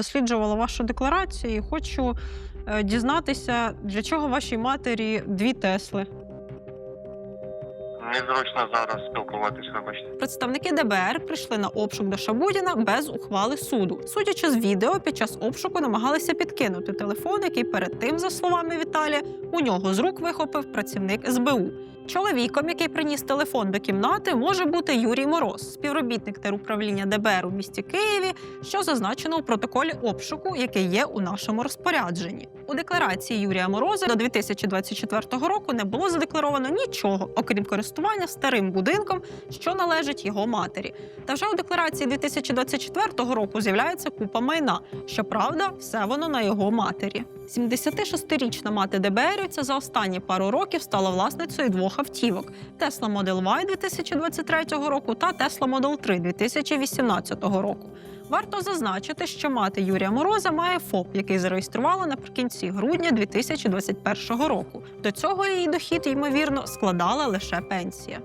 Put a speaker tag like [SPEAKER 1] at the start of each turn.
[SPEAKER 1] досліджувала вашу декларацію і хочу е, дізнатися, для чого вашій матері дві Тесли.
[SPEAKER 2] Незручно зараз спілкуватись, вибачте.
[SPEAKER 1] Представники ДБР прийшли на обшук до Шабудіна без ухвали суду. Судячи з відео, під час обшуку намагалися підкинути телефон, який перед тим, за словами Віталія, у нього з рук вихопив працівник СБУ. Чоловіком, який приніс телефон до кімнати, може бути Юрій Мороз, співробітник теруправління ДБР у місті Києві, що зазначено у протоколі обшуку, який є у нашому розпорядженні. У декларації Юрія Мороза до 2024 року не було задекларовано нічого, окрім користування старим будинком, що належить його матері. Та вже у декларації 2024 року з'являється купа майна. Щоправда, все воно на його матері. 76-річна мати ДБРівця за останні пару років стала власницею двох автівок: Tesla Model Y 2023 року та Tesla Model 3 2018 року. Варто зазначити, що мати Юрія Мороза має ФОП, який зареєструвала наприкінці грудня 2021 року. До цього її дохід, ймовірно, складала лише пенсія.